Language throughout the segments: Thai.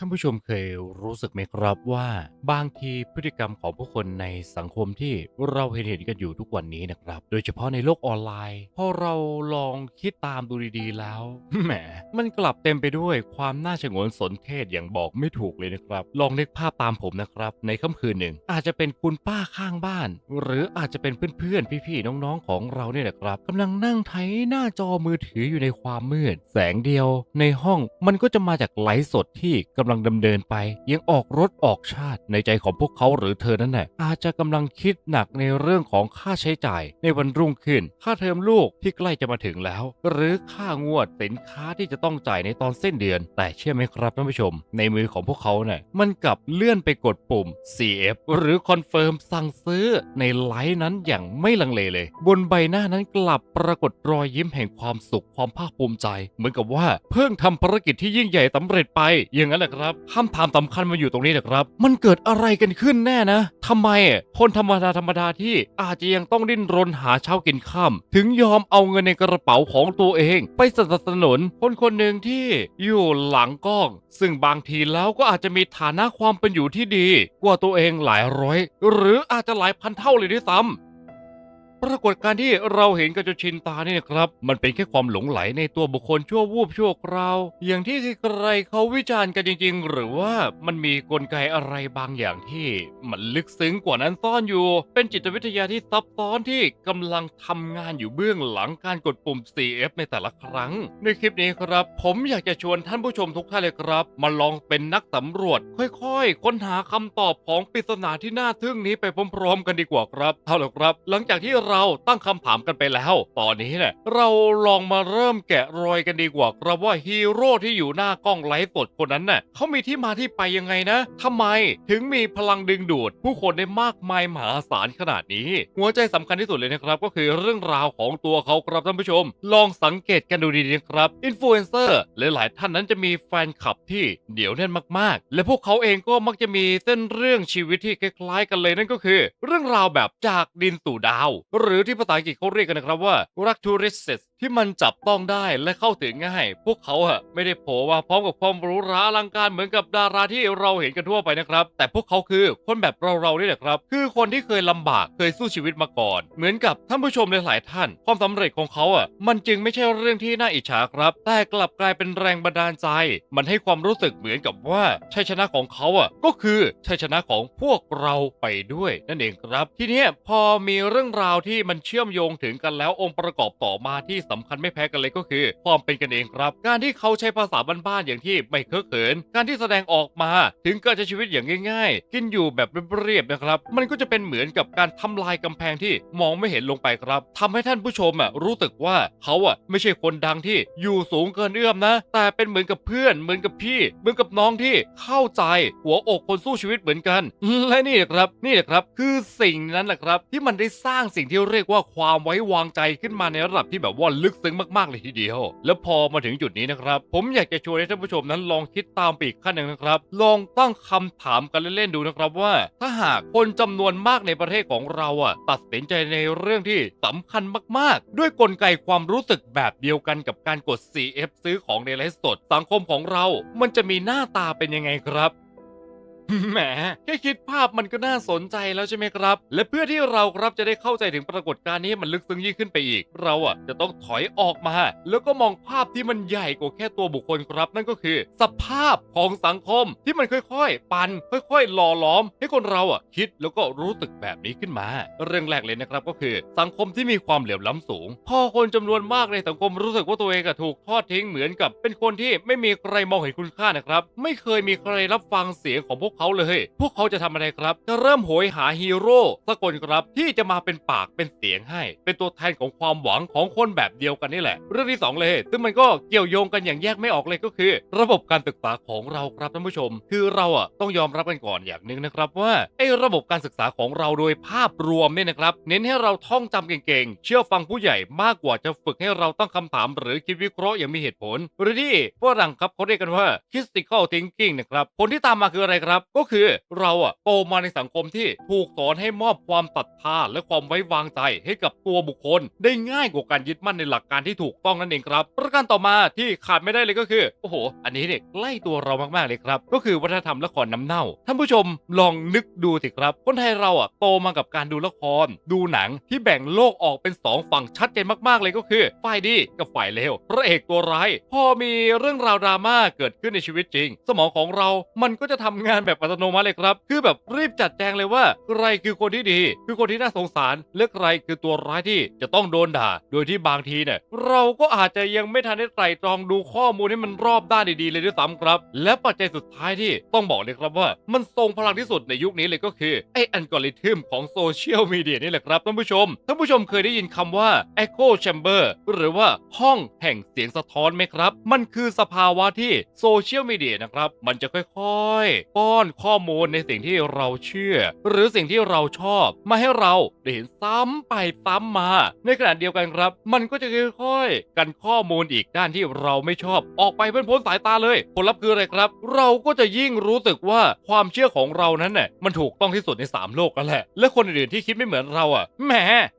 ท่านผู้ชมเคยรู้สึกไหมครับว่าบางทีพฤติกรรมของผู้คนในสังคมที่เราเห็นเห็นกันอยู่ทุกวันนี้นะครับ โดยเฉพาะในโลกออนไลน์ พอเราลองคิดตามดูดีๆแล้วแหมมันกลับเต็มไปด้วยความน่าชงนสนเทศอย่างบอกไม่ถูกเลยนะครับ ลองนึกภาพตามผมนะครับ ในค่ำคืนหนึ่ง อาจจะเป็นคุณป้าข้างบ้าน หรืออาจจะเป็นเพื่อนๆพี่ๆน้องๆของเราเนี่ยนะครับกำลังนั่งไถหน้าจอมือถืออยู่ในความมืด แสงเดียว ในห้องมันก็จะมาจากไลฟ์สดที่กำลังดำเนินไป ยังออกรถออกชาติในใจของพวกเขาหรือเธอนั่นแหละอาจจะกำลังคิดหนักในเรื่องของค่าใช้จ่าย ในวันรุ่งขึ้น ค่าเทอมลูกที่ใกล้จะมาถึงแล้ว หรือค่างวดสินค้าที่จะต้องจ่ายในตอนสิ้นเดือน แต่เชื่อไหมครับท่านผู้ชม ในมือของพวกเขาเนี่ยมันกลับเลื่อนไปกดปุ่ม CF หรือ Confirm สั่งซื้อในไลน์นั้นอย่างไม่ลังเลเลย บนใบหน้านั้นกลับปรากฏรอยยิ้มแห่งความสุขความภาคภูมิใจ เหมือนกับว่าเพิ่งทำภารกิจที่ยิ่งใหญ่สำเร็จไปอย่างนั้นแหละครับคำถามสำคัญมาอยู่ตรงนี้นะครับ มันเกิดอะไรกันขึ้นแน่นะทำไมคนธรรมดาธรรมดาที่อาจจะยังต้องดิ้นรนหาเช้ากินค่ำถึงยอมเอาเงินในกระเป๋าของตัวเอง ไปสนับสนุนคนคนหนึ่งที่อยู่หลังกล้อง ซึ่งบางทีแล้วก็อาจจะมีฐานะความเป็นอยู่ที่ดี กว่าตัวเองหลายร้อย หรืออาจจะหลายพันเท่าเลยด้วยซ้ำ ปรากฏการณ์ที่เราเห็นกันจนชินตาเนี่ยนะครับ มันเป็นแค่ความหลงไหลในตัวบุคคลชั่ววูบชั่วคราว อย่างที่ใครๆเขาวิจารณ์กันจริง ๆ หรือว่ามันมีกลไกอะไรบางอย่างที่มันลึกซึ้งกว่านั้นซ่อนอยู่ เป็นจิตวิทยาที่ซับซ้อนที่กำลังทำงานอยู่เบื้องหลังการกดปุ่ม CF ในแต่ละครั้ง ในคลิปนี้ครับ ผมอยากจะชวนท่านผู้ชมทุกท่านเลยครับ มาลองเป็นนักสำรวจ ค่อยๆ ค้นหาคำตอบของปริศนาที่น่าทึ่งนี้ไปพร้อมๆ กันดีกว่าครับเอาละครับ หลังจากที่เราตั้งคำถามกันไปแล้ว ตอนนี้เนี่ยเราลองมาเริ่มแกะรอยกันดีกว่าครับว่าฮีโร่ที่อยู่หน้ากล้องไลฟ์สดคนนั้นน่ะเขามีที่มาที่ไปยังไงนะทำไมถึงมีพลังดึงดูด ผู้คนได้มากมายมหาศาลขนาดนี้ หัวใจสำคัญที่สุดเลยนะครับ ก็คือเรื่องราวของตัวเขาครับท่านผู้ชม ลองสังเกตกันดูดีๆนะครับอินฟลูเอนเซอร์หลายๆท่านนั้นจะมีแฟนคลับที่เดี๋ยวแน่นมากๆ และพวกเขาเองก็มักจะมีเส้นเรื่องชีวิตที่คล้ายๆกันเลยนั่นก็คือ เรื่องราวแบบจากดินสู่ดาวหรือที่ภาษาอังกฤษเขาเรียกกันนะครับว่ารักทูริสเที่มันจับต้องได้และเข้าถึงง่าย พวกเขาอะไม่ได้โผล่มาพร้อมกับความรูหราอลังการเหมือนกับดาราที่เราเห็นกันทั่วไปนะครับ แต่พวกเขาคือคนแบบเราๆนี่แหละครับ คือคนที่เคยลำบากเคยสู้ชีวิตมาก่อน เหมือนกับท่านผู้ชมหลายๆท่าน ความสำเร็จของเขาอะมันจึงไม่ใช่เรื่องที่น่าอิจฉาครับ แต่กลับกลายเป็นแรงบันดาลใจ มันให้ความรู้สึกเหมือนกับว่าชัยชนะของเขาอะก็คือชัยชนะของพวกเราไปด้วย นั่นเองครับ ทีนี้พอมีเรื่องราวที่มันเชื่อมโยงถึงกันแล้วองค์ประกอบต่อมาที่สำคัญไม่แพ้กันเลยก็คือ ความเป็นกันเองครับ การที่เขาใช้ภาษาบ้านๆอย่างที่ไม่เคอะเขิน การที่แสดงออกมาถึงการใช้ชีวิตอย่างง่าย ๆ กินอยู่แบบเรียบๆนะครับ มันก็จะเป็นเหมือนกับการทำลายกำแพงที่มองไม่เห็นลงไปครับทำให้ท่านผู้ชมอะรู้สึกว่าเขาอะไม่ใช่คนดังที่อยู่สูงเกินเอื้อมนะ แต่เป็นเหมือนกับเพื่อน เหมือนกับพี่ เหมือนกับน้องที่เข้าใจหัวอกคนสู้ชีวิตเหมือนกัน และนี่แหละครับนี่แหละครับคือสิ่งนั้นแหละครับ ที่มันได้สร้างสิ่งที่เรียกว่าความไว้วางใจขึ้นมาในระดับที่แบบว่าลึกซึ้งมากๆเลยทีเดียว แล้วพอมาถึงจุดนี้นะครับ ผมอยากจะชวนให้ท่านผู้ชมนั้นลองคิดตามไปอีกขั้นหนึ่งนะครับ ลองตั้งคำถามกันเล่นๆดูนะครับว่า ถ้าหากคนจำนวนมากในประเทศของเราอะตัดสินใจในเรื่องที่สำคัญมากๆ ด้วยกลไกความรู้สึกแบบเดียวกันกับการกด CF ซื้อของในไลฟ์สด สังคมของเรา มันจะมีหน้าตาเป็นยังไงครับ แหมแค่คิดภาพมันก็น่าสนใจแล้วใช่ไหมครับ และเพื่อที่เราครับจะได้เข้าใจถึงปรากฏการณ์นี้มันลึกซึ้งยิ่งขึ้นไปอีก เราอะจะต้องถอยออกมา แล้วก็มองภาพที่มันใหญ่กว่าแค่ตัวบุคคลครับ นั่นก็คือ สภาพของสังคมที่มันค่อยๆ ปันค่อยๆ หล่อหลอม ให้คนเราอะคิดแล้วก็รู้สึกแบบนี้ขึ้นมา เรื่องแรกเลยนะครับก็คือ สังคมที่มีความเหลื่อมล้ำสูง พอคนจำนวนมากในสังคมรู้สึกว่าตัวเองถูกทอดทิ้งเหมือนกับ เป็นคนที่ไม่มีใครมองเห็นคุณค่านะครับ ไม่เคยมีใครรับฟังเสียงของพวกเขาเลย พวกเขาจะทำอะไรครับ จะเริ่มโหยหาฮีโร่สักคนครับที่จะมาเป็นปากเป็นเสียงให้ เป็นตัวแทนของความหวังของคนแบบเดียวกันนี่แหละ เรื่องที่สองเลย ซึ่งมันก็เกี่ยวโยงกันอย่างแยกไม่ออกเลยก็คือ ระบบการศึกษาของเราครับท่านผู้ชม คือเราอะต้องยอมรับกันก่อนอย่างหนึ่งนะครับว่าไอ้ระบบการศึกษาของเราโดยภาพรวมเนี่ยนะครับ เน้นให้เราท่องจำเก่งๆ เชื่อฟังผู้ใหญ่มากกว่าจะฝึกให้เราตั้งคำถาม หรือคิดวิเคราะห์อย่างมีเหตุผลหรือที่ฝรั่งครับเขาเรียกกันว่า critical thinking นะครับผลที่ตามมาคืออะไรครับก็คือเราอะโตมาในสังคมที่ถูกสอนให้มอบความศรัทธาและความไว้วางใจให้กับตัวบุคคล ได้ง่ายกว่าการยึดมั่นในหลักการที่ถูกต้องนั่นเองครับ ประการต่อมาที่ขาดไม่ได้เลยก็คือโอ้โห อันนี้เนี่ยใกล้ตัวเรามากๆเลยครับ ก็คือวัฒนธรรมละครน้ำเน่า ท่านผู้ชมลองนึกดูสิครับ คนไทยเราอะโตมากับการดูละคร ดูหนังที่แบ่งโลกออกเป็นสองฝั่งชัดเจนมากๆเลยก็คือ ฝ่ายดีกับฝ่ายเลวพระเอกตัวร้าย พอมีเรื่องราวดราม่าเกิดขึ้นในชีวิตจริง สมองของเรามันก็จะทำงานแบบอัตโนมัติเลยครับ คือแบบรีบจัดแจงเลยว่าใครคือคนที่ดี คือคนที่น่าสงสารและใครคือตัวร้ายที่จะต้องโดนด่า โดยที่บางทีเนี่ยเราก็อาจจะยังไม่ทันได้ไตร่ตรองดูข้อมูลให้มันรอบด้านดีๆเลยด้วยซ้ำครับ และปัจจัยสุดท้ายที่ต้องบอกเลยครับว่า มันทรงพลังที่สุดในยุคนี้เลยก็คือไออัลกอริทึมของโซเชียลมีเดียนี่แหละครับท่านผู้ชมท่านผู้ชมเคยได้ยินคำว่า Echo Chamber หรือว่าห้องแห่งเสียงสะท้อนไหมครับ มันคือสภาวะที่โซเชียลมีเดียนะครับ มันจะค่อยๆป้อนข้อมูลในสิ่งที่เราเชื่อ หรือสิ่งที่เราชอบ มาให้เราได้เห็นซ้ำไปซ้ำมา ในขณะเดียวกันครับ มันก็จะค่อยๆ กันข้อมูลอีกด้านที่เราไม่ชอบ ออกไปเพื่อนพ้นสายตาเลยผลลัพธ์คืออะไรครับ เราก็จะยิ่งรู้สึกว่าความเชื่อของเรานั้นน่ะมันถูกต้องที่สุดในสามโลกแล้วแหละและคนอื่นๆที่คิดไม่เหมือนเราอะแหม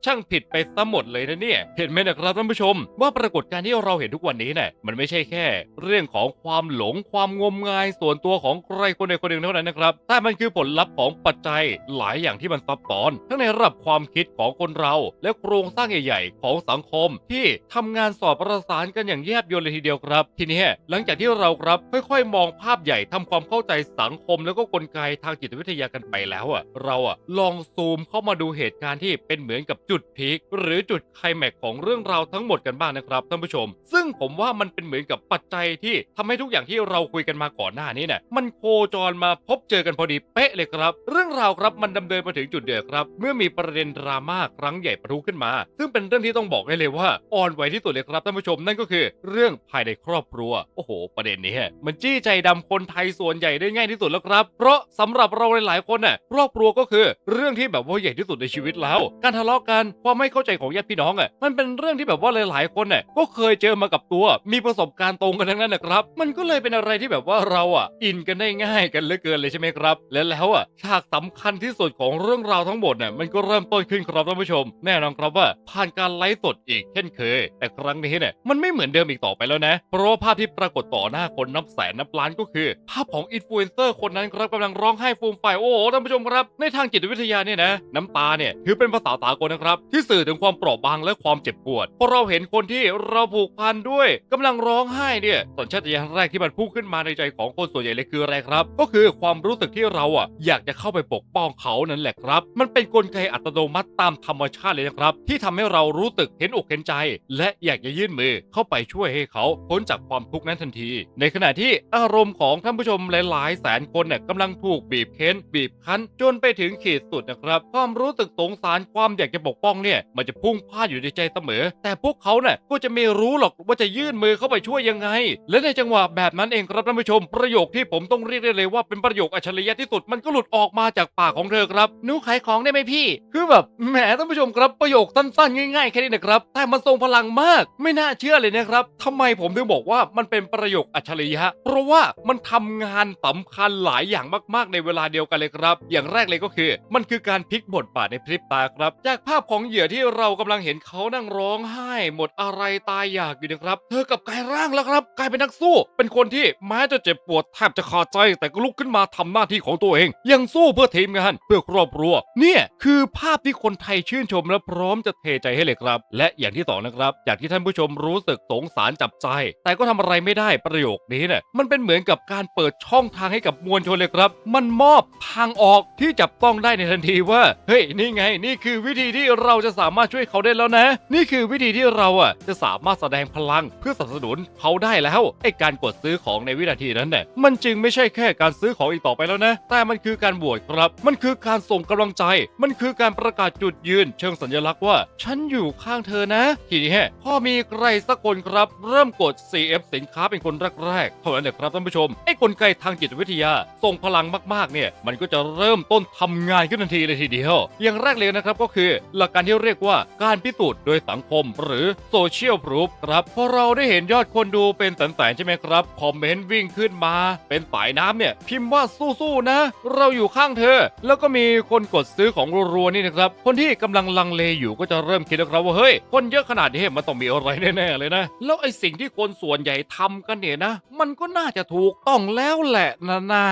ช่างผิดไปซะหมดเลยนะเนี่ย เห็นไหมนะครับท่านผู้ชม ว่าปรากฏการณ์ที่เราเห็นทุกวันนี้เนี่ยมันไม่ใช่แค่ เรื่องของความหลงความงมงายส่วนตัวของใครคนใดคนหนึ่งเท่านั้นนะครับ แต่มันคือผลลัพธ์ของปัจจัยหลายอย่างที่มันซับซ้อน ทั้งในระดับความคิดของคนเรา และโครงสร้างใหญ่ๆ ของสังคมที่ทำงานสอดประสานกันอย่างแยบยลเลยทีเดียวครับ ทีนี้หลังจากที่เราครับค่อยๆ มองภาพใหญ่ทำความเข้าใจสังคม แล้วก็กลไกทางจิตวิทยากันไปแล้วอะเราอะลองซูมเข้ามาดูเหตุการณ์ที่เป็นเหมือนกับจุดพีคหรือจุดไคลแม็กของเรื่องราวทั้งหมดกันบ้างนะครับท่านผู้ชม ซึ่งผมว่ามันเป็นเหมือนกับปัจจัยที่ทำให้ทุกอย่างที่เราคุยกันมาก่อนหน้านี้เนี่ยมันโคจรมาพบเจอกันพอดีเป๊ะเลยครับ เรื่องราวครับมันดำเนินมาถึงจุดเดือดครับ เมื่อมีประเด็นดราม่าครั้งใหญ่ประทุขึ้นมา ซึ่งเป็นเรื่องที่ต้องบอกได้เลยว่าอ่อนไหวที่สุดเลยครับท่านผู้ชมนั่นก็คือ เรื่องภายในครอบครัวโอ้โห ประเด็นนี้มันจี้ใจดำคนไทยส่วนใหญ่ได้ง่ายที่สุดแล้วครับ เพราะสำหรับเราหลายๆคนน่ะครอบครัวก็คือ เรื่องที่แบบว่าใหญ่ที่สุดในชีวิตแล้ว การทะเลาะกันความไม่เข้าใจของญาติพี่น้องอะมันเป็นเรื่องที่แบบว่าหลาย ๆ คนน่ะก็เคยเจอมากับตัว มีประสบการณ์ตรงกันทั้งนั้นนะครับ มันก็เลยเป็นอะไรที่แบบว่าเราอะอินกันได้ง่ายกันเหลือเกินเลยใช่ไหมครับ และแล้วอะฉากสำคัญที่สุดของเรื่องราวทั้งหมดเนี่ยมันก็เริ่มต้นขึ้นครับท่านผู้ชม แน่นอนครับว่าผ่านการไลฟ์สดอีกเช่นเคย แต่ครั้งนี้เนี่ยมันไม่เหมือนเดิมอีกต่อไปแล้วนะ เพราะว่าภาพที่ปรากฏต่อหน้าคนนับแสนนับล้านก็คือ ภาพของอินฟลูเอนเซอร์คนนั้นครับกำลังร้องไห้ฟูมไฟโอ้โหท่านผู้ชมครับ ในทางจิตวิทยาเนี่ยนะน้ำตาเนี่ยถือเป็นภาษาสากลนะครับ ที่สื่อถึงความเปราะบางและความเจ็บปวดพอเราเห็นคนที่เราผูกพันด้วยกำลังร้องไห้เนี่ยสัญชาตญาณแรกที่มันพุ่งขึ้นมาในใจของคนส่วนใหญ่เลยคืออะไรครับ ก็คือความรู้สึกที่เราอะอยากจะเข้าไปปกป้องเขานั่นแหละครับ มันเป็นกลไกอัตโนมัติตามธรรมชาติเลยนะครับ ที่ทำให้เรารู้สึกเห็นอกเห็นใจ และอยากจะยื่นมือเข้าไปช่วยให้เขาพ้นจากความทุกข์นั้นทันที ในขณะที่อารมณ์ของท่านผู้ชมหลายๆ แสนคนเนี่ยกำลังถูกบีบเค้น บีบคั้น จนไปถึงขีดสุดนะครับ ความรู้สึกสงสารความอยากจะปกป้องเนี่ยมันจะพุ่งพ่านอยู่ในใจเสมอ แต่พวกเขาเนี่ยก็จะไม่รู้หรอกว่าจะยื่นมือเข้าไปช่วยยังไง และในจังหวะแบบนั้นเองครับท่านผู้ชมประโยคที่ผมต้องเรียกได้เลยว่าเป็นประโยคอัจฉริยะที่สุดมันก็หลุดออกมาจากปากของเธอครับหนูขายของได้ไหมพี่ คือแบบแหมท่านผู้ชมครับประโยคสั้นๆ ง่ายๆแค่นี้นะครับแต่มันทรงพลังมาก ไม่น่าเชื่อเลยนะครับทำไมผมถึงบอกว่ามันเป็นประโยคอัจฉริยะ เพราะว่ามันทำงานสำคัญหลายอย่างมากๆในเวลาเดียวกันเลยครับ อย่างแรกเลยก็คือ มันคือการพลิกบทบาทในพริบตาครับ จากภาพของเหยื่อที่เรากำลังเห็นเขานั่งร้องไห้ หมดอะไรตายอยากอยู่นะครับเธอกับกายร่างแล้วครับ กลายเป็นนักสู้ เป็นคนที่แม้จะเจ็บปวดแทบจะขาดใจแต่ก็ลุกขึ้นมามาทำหน้าที่ของตัวเอง ยังสู้เพื่อทีมงานเพื่อครอบครัว เนี่ยคือภาพที่คนไทยชื่นชมและพร้อมจะเทใจให้เลยครับ และอย่างที่สองนะครับอยางที่ท่านผู้ชมรู้สึกสงสารจับใจ แต่ก็ทำอะไรไม่ได้ประโยคนี้เนี่ยมันเป็นเหมือนกับการเปิดช่องทางให้กับมวลชนเลยครับ มันมอบทางออกที่จับต้องได้ในทันทีว่าเฮ้ยนี่ไง นี่คือวิธีที่เราจะสามารถช่วยเขาได้แล้วนะ นี่คือวิธีที่เราอะจะสามารถแสดงพลังเพื่อสนับสนุนเขาได้แล้วไอ้การกดซื้อของในวินาทีนั้นเนี่ยมันจึงไม่ใช่แค่การซื้อของอีกต่อไปแล้วนะ แต่มันคือการบวชครับ มันคือการส่งกำลังใจ มันคือการประกาศจุดยืน เชิงสัญลักษณ์ว่า ฉันอยู่ข้างเธอนะ ทีนี้พอมีใครสักคนครับ เริ่มกด CF สินค้าเป็นคนแรกๆเท่านั้นแหละครับท่านผู้ชมไอ้กลไกทางจิตวิทยาส่งพลังมากๆเนี่ยมันก็จะเริ่มต้นทำงานขึ้นทันทีเลยทีเดียว อย่างแรกเลยนะครับก็คือหลักการที่เรียกว่าการพิสูจน์โดยสังคม หรือโซเชียลพรูฟครับพอเราได้เห็นยอดคนดูเป็นแสนๆใช่ไหมครับคอมเมนต์วิ่งขึ้นมา เป็นสายน้ำเนี่ยพิมพ์ว่าว่าสู้ๆนะ เราอยู่ข้างเธอ แล้วก็มีคนกดซื้อของรัวๆนี่นะครับ คนที่กำลังลังเลอยู่ก็จะเริ่มคิดนะครับว่าเฮ้ยคนเยอะขนาดนี้มันต้องมีอะไรแน่ๆเลยนะ แล้วไอ้สิ่งที่คนส่วนใหญ่ทำกันเนี่ยนะ มันก็น่าจะถูกต้องแล้วแหละนะน่า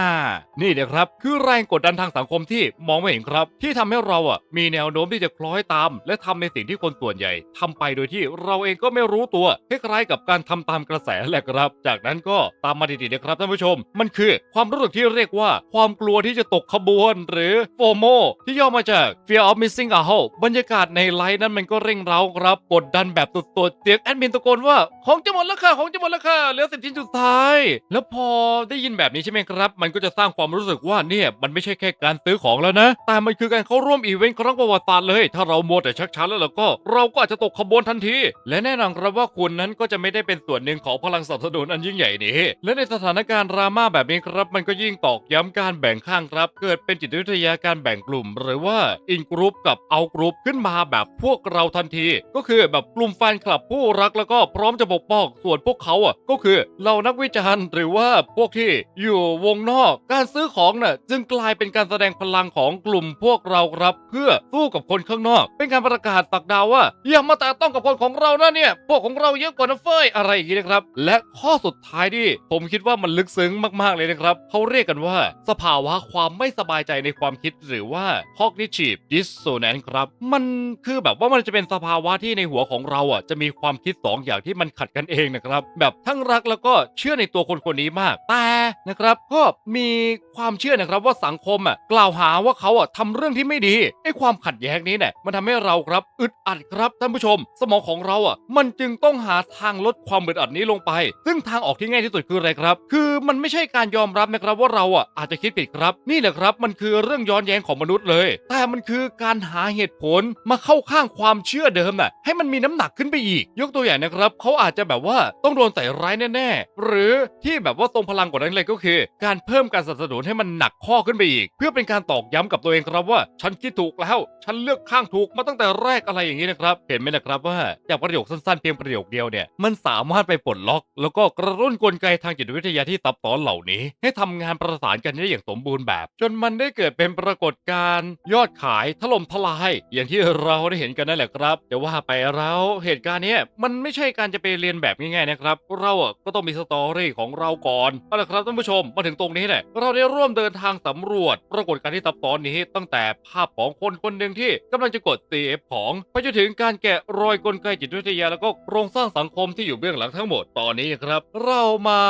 นี่เดี๋ยวครับคือแรงกดดันทางสังคมที่มองไม่เห็นครับ ที่ทำให้เราอะมีแนวโน้มที่จะคล้อยตาม และทำในสิ่งที่คนส่วนใหญ่ทำไปโดยที่เราเองก็ไม่รู้ตัวคล้ายๆกับการทำตามกระแสแหละครับ จากนั้นก็ตามมาดีๆนะครับท่านผู้ชม มันคือความรู้สึกที่เรียกว่าความกลัวที่จะตกขบวน หรือ FOMO ที่ย่อมาจาก Fear of Missing Out บรรยากาศในไลน์นั้นมันก็เร่งเร้าครับกดดันแบบสุดๆเสียงแอดมินตะโกนว่าของจะหมดแล้วค่ะของจะหมดแล้วค่ะเหลือสิบชิ้นสุดท้าย แล้วพอได้ยินแบบนี้ใช่ไหมครับ มันก็จะสร้างความรู้สึกว่าเนี่ยมันไม่ใช่แค่การซื้อของแล้วนะ แต่มันคือการเข้าร่วมอีเวนต์ครั้งประวัติศาสตร์เลย ถ้าเราโมวแต่ชักช้าแล้วเราก็เราก็อาจจะตกขบวนทันที และแน่นอนครับว่าคุณนั้นก็จะไม่ได้เป็นส่วนหนึ่งของพลังสนับสนุนอันยิ่งใหญ่นี้ และในสถานการณ์ดราม่าแบบนี้ครับ มันก็ยิ่งตอกย้ำการแบ่งข้างครับ เกิดเป็นจิตวิทยาการแบ่งกลุ่ม หรือว่าอินกรุ๊ปกับเอากรุ๊ปขึ้นมาแบบพวกเราทันที ก็คือแบบกลุ่มแฟนคลับผู้รักแล้วก็พร้อมจะปกป้องส่วนพวกเขาอะก็คือเรานักวิจารณ์หรือว่าพวกที่อยู่วงนอกการซื้อของน่ะจึงกลายเป็นการแสดงพลังของกลุ่มพวกเราครับ เพื่อสู้กับคนข้างนอก เป็นการประกาศตักดาวว่าอย่ามาแตะต้องกับคนของเรานะเนี่ย พวกของเราเยอะกว่านะเฟยอะไรอย่างนี้นะครับ และข้อสุดท้ายที่ผมคิดว่ามันลึกซึ้งมากๆเลยนะครับเขาเรียกกันว่า สภาวะความไม่สบายใจในความคิดหรือว่า cognitive dissonance ครับ มันคือแบบว่ามันจะเป็นสภาวะที่ในหัวของเราอะจะมีความคิดสองอย่างที่มันขัดกันเองนะครับ แบบทั้งรักแล้วก็เชื่อในตัวคนคนนี้มาก แต่นะครับก็มีความเชื่อนะครับว่าสังคมอะกล่าวหาว่าเขาอะทำเรื่องที่ไม่ดีไอ้ความขัดแย้งนี้เนี่ยมันทำให้เราครับอึดอัดครับท่านผู้ชม สมองของเราอะ มันจึงต้องหาทางลดความอึดอัดนี้ลงไป ซึ่งทางออกที่ง่ายที่สุดคืออะไรครับ คือมันไม่ใช่การยอมรับนะครับว่าเราอะอาจจะคิดผิดครับ นี่แหละครับมันคือเรื่องย้อนแย้งของมนุษย์เลย แต่มันคือการหาเหตุผลมาเข้าข้างความเชื่อเดิมน่ะให้มันมีน้ำหนักขึ้นไปอีก ยกตัวอย่างนะครับเขาอาจจะแบบว่าต้องโดนใส่ร้ายแน่ๆ หรือที่แบบว่าทรงพลังกว่านั้นเลยก็คือ การเพิ่มการสนับสนุนให้มันหนักข้อขึ้นไปอีก เพื่อเป็นการตอกย้ำกับตัวเองครับว่า ฉันคิดถูกแล้ว ฉันเลือกข้างถูกมาตั้งแต่แรกอะไรอย่างนี้นะครับเห็นไหมนะครับว่าจากประโยคสั้นๆเพียงประโยคเดียวเนี่ยมันสามารถไปปลดล็อก แล้วก็กระตุ้นกลไกทางจิตวิทยาที่ซับซ้อนเหล่านี้ ให้ทำงานประสานกันได้อย่างสมบูรณ์แบบ จนมันได้เกิดเป็นปรากฏการณ์ยอดขายถล่มทลาย อย่างที่เราได้เห็นกันนั่นแหละครับแต่ว่าไปแล้วเหตุการณ์นี้มันไม่ใช่การจะไปเรียนแบบง่ายๆนะครับ เราอะก็ต้องมีสตอรี่ของเราก่อนเอาละครับท่านผู้ชมมาถึงตรงนี้เนี่ยเราได้ร่วมเดินทางสำรวจ ปรากฏการณ์ที่ซับซ้อนนี้ตั้งแต่ภาพของคนคนหนึ่งที่กำลังจะกด CF ของไปจนถึงการแกะรอยกลไกจิตวิทยาแล้วก็โครงสร้างสังคมที่อยู่เบื้องหลังทั้งหมดตอนนี้ครับ เรามา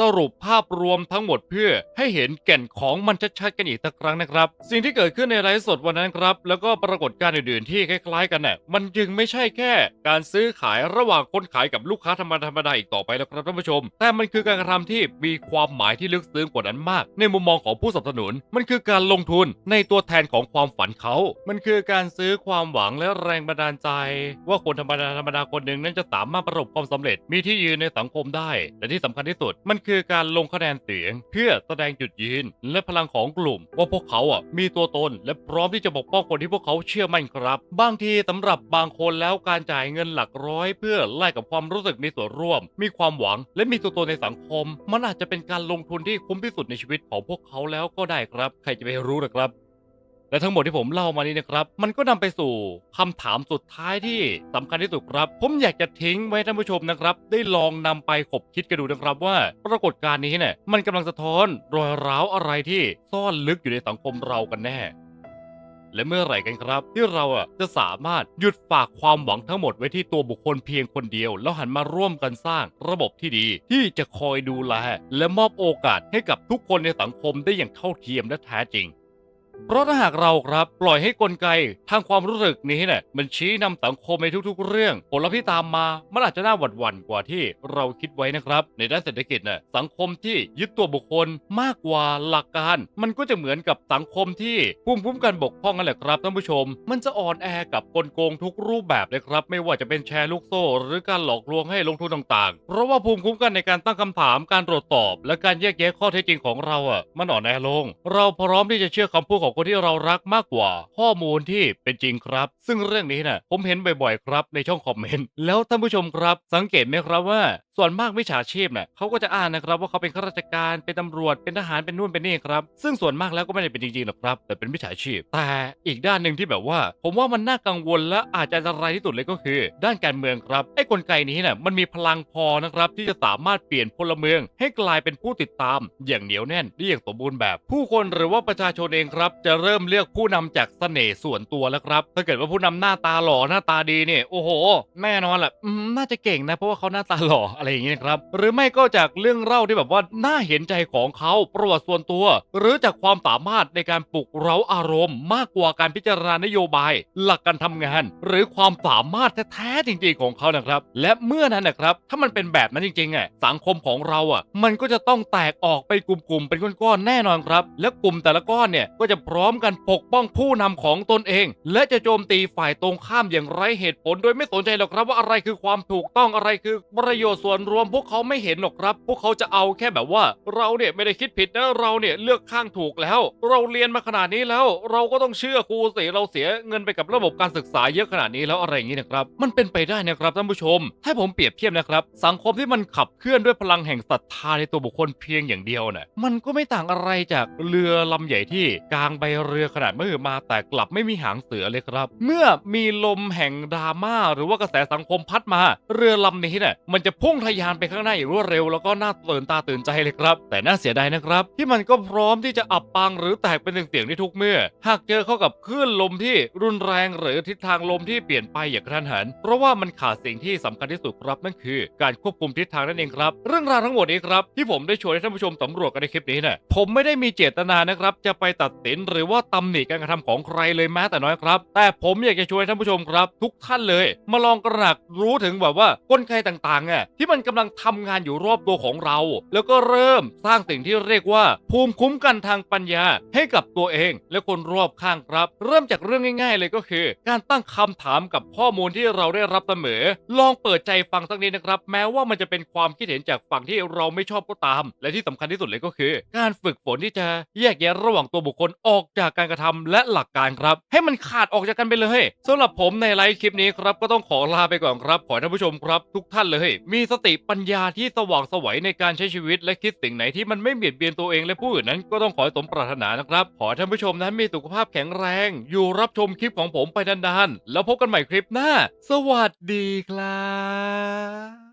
สรุปภาพรวมทั้งหมดเพื่อใให้เห็นแก่นของมันชัดๆกันอีกสักครั้งนะครับ สิ่งที่เกิดขึ้นในไลฟ์สดวันนั้นครับ แล้วก็ปรากฏการณ์อื่นๆที่คล้ายๆ กันน่ะมันจึงไม่ใช่แค่ การซื้อขายระหว่างคนขายกับลูกค้าธรรมดาธรรมดาอีกต่อไปแล้วครับท่านผู้ชม แต่มันคือการกระทำที่มีความหมายที่ลึกซึ้งกว่านั้นมาก ในมุมมองของผู้สนับสนุน มันคือการลงทุนในตัวแทนของความฝันเขา มันคือการซื้อความหวังและแรงบันดาลใจ ว่าคนธรรมดาธรรมดาคนหนึ่งนั้นจะสามารถประสบความสำเร็จมีที่ยืนในสังคมได้ และที่สำคัญที่สุด มันคือการลงคะแนนเสียง เพื่อแสดงจุดยืน และพลังของกลุ่ม ว่าพวกเขาอะมีตัวตน และพร้อมที่จะปกป้องคนที่พวกเขาเชื่อมั่นครับ บางทีสำหรับบางคนแล้วการจ่ายเงินหลักร้อย เพื่อไล่กับความรู้สึกมีส่วนร่วม มีความหวัง และมีตัวตนในสังคม มันอาจจะเป็นการลงทุนที่คุ้มที่สุดในชีวิตของพวกเขาแล้วก็ได้ครับ ใครจะไปรู้นะครับ และทั้งหมดที่ผมเล่ามานี้นะครับ มันก็นำไปสู่คำถามสุดท้ายที่สำคัญที่สุดครับ ผมอยากจะทิ้งไว้ท่านผู้ชมนะครับ ได้ลองนำไปขบคิดกันดูนะครับว่าปรากฏการณ์นี้เนี่ยมันกำลังสะท้อนรอยร้าวอะไรที่ซ่อนลึกอยู่ในสังคมเรากันแน่และเมื่อไหร่กันครับ ที่เราอะจะสามารถหยุดฝากความหวังทั้งหมดไว้ที่ตัวบุคคลเพียงคนเดียว แล้วหันมาร่วมกันสร้างระบบที่ดี ที่จะคอยดูแลและมอบโอกาสให้กับทุกคนในสังคมได้อย่างเท่าเทียมและแท้จริง เพราะถ้าหากเราครับปล่อยให้กลไกทางความรู้สึกนี้เนี่ยมันชี้นำสังคมในทุกๆ เรื่อง ผลลัพธ์ที่ตามมามันอาจจะน่าหวั่นหวั่นกว่าที่เราคิดไว้นะครับ ในด้านเศรษฐกิจน่ะสังคมที่ยึดตัวบุคคลมากกว่าหลักการ มันก็จะเหมือนกับสังคมที่ภูมิคุ้มกันบกพร่องนั่นแหละครับท่านผู้ชม มันจะอ่อนแอกับกลโกงทุกรูปแบบเลยครับ ไม่ว่าจะเป็นแชร์ลูกโซ่ หรือการหลอกลวงให้ลงทุนต่างๆ เพราะว่าภูมิคุ้มกันในการตั้งคำถามการตรวจสอบ และการแยกแยะข้อเท็จจริงของเราอะมันอ่อนแอลง เราพร้อมที่จะเชื่อคำพูดของคนที่เรารักมากกว่า ข้อมูลที่เป็นจริงครับ ซึ่งเรื่องนี้นะผมเห็นบ่อยๆครับในช่องคอมเมนต์แล้วท่านผู้ชมครับ สังเกตไหมครับว่าส่วนมากมิจฉาชีพเนี่ยเขาก็จะอ้างนะครับว่าเขาเป็นข้าราชการเป็นตำรวจเป็นทหารเป็นนู่นเป็นนี่ครับซึ่งส่วนมากแล้วก็ไม่ได้เป็นจริงๆหรอกครับ แต่เป็นมิจฉาชีพ แต่อีกด้านหนึ่งที่แบบว่า ผมว่ามันน่ากังวลและอาจจะอันตรายที่สุดเลยก็คือ ด้านการเมืองครับไอ้กลไกนี้เนี่ยมันมีพลังพอนะครับที่จะสามารถเปลี่ยนพลเมือง ให้กลายเป็นผู้ติดตาม อย่างเหนียวแน่นได้อย่างสมบูรณ์แบบ ผู้คนหรือว่าประชาชนเองครับ จะเริ่มเลือกผู้นำจากเสน่ห์ส่วนตัวแล้วครับ ถ้าเกิดว่าผู้นำหน้าตาหล่อหน้าตาดีเนี่ยโอ้โห แน่นอนแหละน่าจะเก่งนะเพราะว่าเขาหน้าตาหล่ออะไรอย่างเงี้ยครับ หรือไม่ก็จากเรื่องเล่าที่แบบว่าน่าเห็นใจของเขาประวัติส่วนตัว หรือจากความสามารถในการปลุกเร้าอารมณ์ มากกว่าการพิจารณานโยบาย หลักการทำงาน หรือความสามารถแท้ๆจริงๆของเขานะครับ และเมื่อนั้นนะครับถ้ามันเป็นแบบนั้นจริงๆอะสังคมของเราอะมันก็จะต้องแตกออกไปกลุ่มๆเป็นก้อนๆแน่นอนครับ และกลุ่มแต่ละก้อนเนี่ยก็จะพร้อมกันปกป้องผู้นำของตนเอง และจะโจมตีฝ่ายตรงข้ามอย่างไร้เหตุผล โดยไม่สนใจหรอกครับว่าอะไรคือความถูกต้องอะไรคือประโยชน์ส่วนนรวมพวกเขาไม่เห็นหรอกครับ พวกเขาจะเอาแค่แบบว่า เราเนี่ยไม่ได้คิดผิดนะเราเนี่ยเลือกข้างถูกแล้ว เราเรียนมาขนาดนี้แล้ว เราก็ต้องเชื่อครูสิเราเสียเงินไปกับระบบการศึกษาเยอะขนาดนี้แล้วอะไรอย่างนี้นะครับมันเป็นไปได้นะครับท่านผู้ชมถ้ผมเปรียบเทียบนะครับ สังคมที่มันขับเคลื่อนด้วยพลังแห่งศรัทธาในตัวบุคคลเพียงอย่างเดียวน่ะมันก็ไม่ต่างอะไรจากเรือลำใหญ่ที่กลางใบเรือขนาดมหึมาแต่กลับไม่มีหางเสือเลยครับ เมื่อมีลมแห่งดราม่าหรือว่ากระแสสังคมพัดมา เรือลำนี้เนี่ยมันจะพุ่งทะยานไปข้างหน้าอย่างรวดเร็วแล้วก็น่าตื่นตาตื่นใจเลยครับ แต่น่าเสียดายนะครับ ที่มันก็พร้อมที่จะอับปางหรือแตกเป็นเสียงๆได้ทุกเมื่อ หากเจอเข้ากับคลื่นลมที่รุนแรงหรือทิศทางลมที่เปลี่ยนไปอย่างกระทันหัน เพราะว่ามันขาดสิ่งที่สำคัญที่สุดครับนั่นคือ การควบคุมทิศทางนั่นเองครับ เรื่องราวทั้งหมดนี้ครับที่ผมได้ชวนให้ท่านผู้ชมสำรวจกันในคลิปนี้เนี่ยผมไม่ได้มีเจตนานะครับจะไปตัดสินหรือว่าตำหนิการกระทำของใครเลยแม้แต่น้อยครับ แต่ผมอยากจะชวนให้ท่านผู้ชมครับ ทุกท่านเลย มาลองกระหนักรู้ถึงแบบว่ากลไกต่างๆอะที่มันกำลังทำงานอยู่รอบตัวของเรา แล้วก็เริ่มสร้างสิ่งที่เรียกว่า ภูมิคุ้มกันทางปัญญาให้กับตัวเอง และคนรอบข้างครับ เริ่มจากเรื่องง่าย ๆ เลยก็คือ การตั้งคำถามกับข้อมูลที่เราได้รับเสมอ ลองเปิดใจฟังสักนิดนะครับ แม้ว่ามันจะเป็นความคิดเห็นจากฝั่งที่เราไม่ชอบก็ตาม และที่สำคัญที่สุดเลยก็คือ การฝึกฝนที่จะแยกแยะระหว่างตัวบุคคลออกจากการกระทำและหลักการครับ ให้มันขาดออกจากกันไปเลยสำหรับผมในไลฟ์คลิปนี้ครับก็ต้องขอลาไปก่อนครับ ขอท่านผู้ชมครับ ทุกท่านเลย มีสติปัญญาที่สว่างไสวัยในการใช้ชีวิตและคิดสิ่งไหนที่มันไม่เบียดเบียนตัวเองและผู้อื่นนั้นก็ต้องขอให้สมปรารถนานะครับ ขอให้ท่านผู้ชมนั้นมีสุขภาพแข็งแรง อยู่รับชมคลิปของผมไปนานๆ แล้วพบกันใหม่คลิปหน้า สวัสดีครับ